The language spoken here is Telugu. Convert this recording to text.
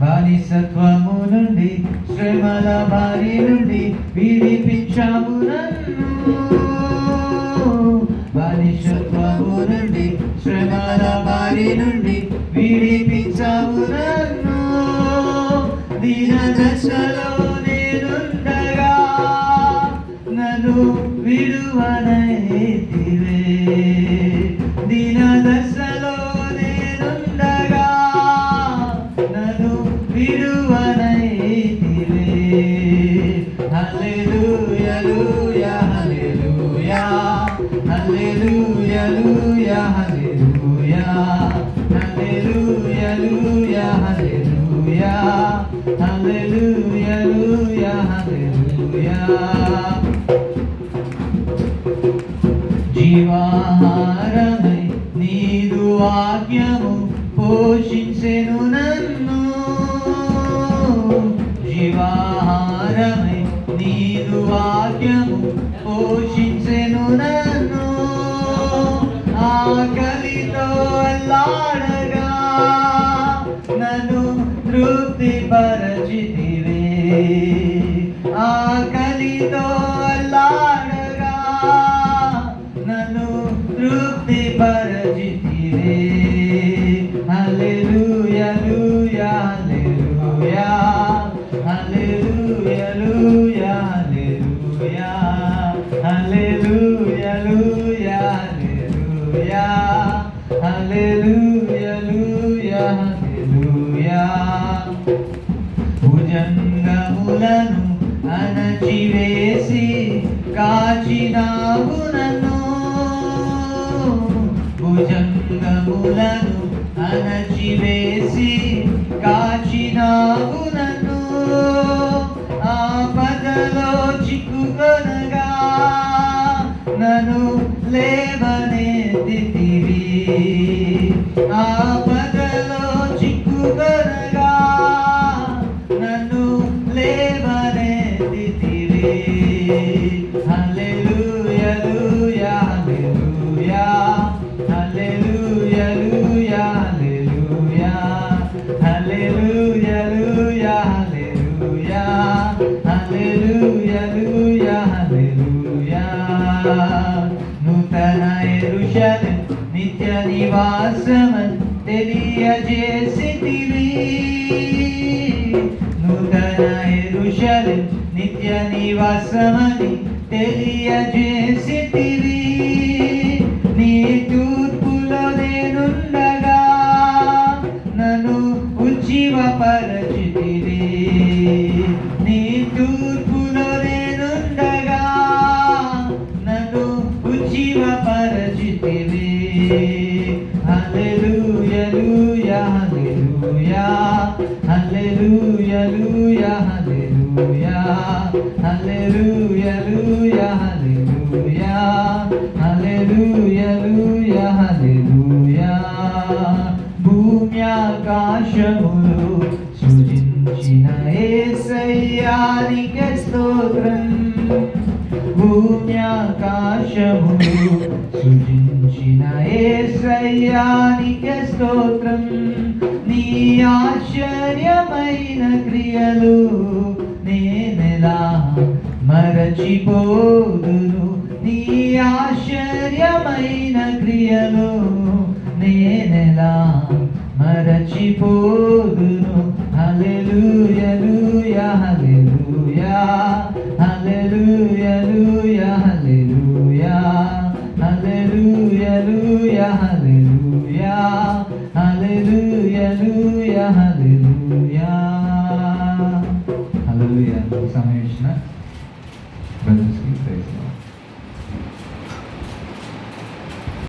బానిసత్వము నుండి శ్రమల బారి నుండి విడిపించావు నన్ను. బానిసత్వము నుండి శ్రమల బారి నుండి విడిపించావు నన్ను. దీన నేనుండగా నన్ను విడువనైతివే జీవాహారమై నీదు వాక్యము పోషించెను నన్ను. జీవాహారమై నీదు వాక్యము పోషి భుజంగములను అణచివేసి కాచినావు నన్ను భుజంగములను అణచివేసి కాచినావు నన్ను. ఆపదలో చిక్కుకొనగా నన్ను లేవనెత్తితివి ఆపదలో చిక్కుకొనగా నన్ను లేవనెత్తితివి నూతన యెరూషలేం నిత్య నివాసమని తెలియజేసితివి. నూతన యెరూషలేం నిత్య నివాసమని తెలియజేసితివి. ఆకాశములు సృజించిన ఏసయ్యానికే స్తోత్రం భూమి ఆకాశములు సృజించిన ఆశ్చర్యమైన క్రియలు నేనెలా మరచిపోదును? నీ ఆశ్చర్యమైన క్రియలు నేనెలా మరచిపోదును? హల్లెలూయా లూయా హల్లెలూయా హల్లెలూయా లూయా హల్లెలూయా హల్లెలూయా హల్లెలూయా సమయం ఇచ్చిన బ్రదర్స్కి ప్రైజ్ లార్డ్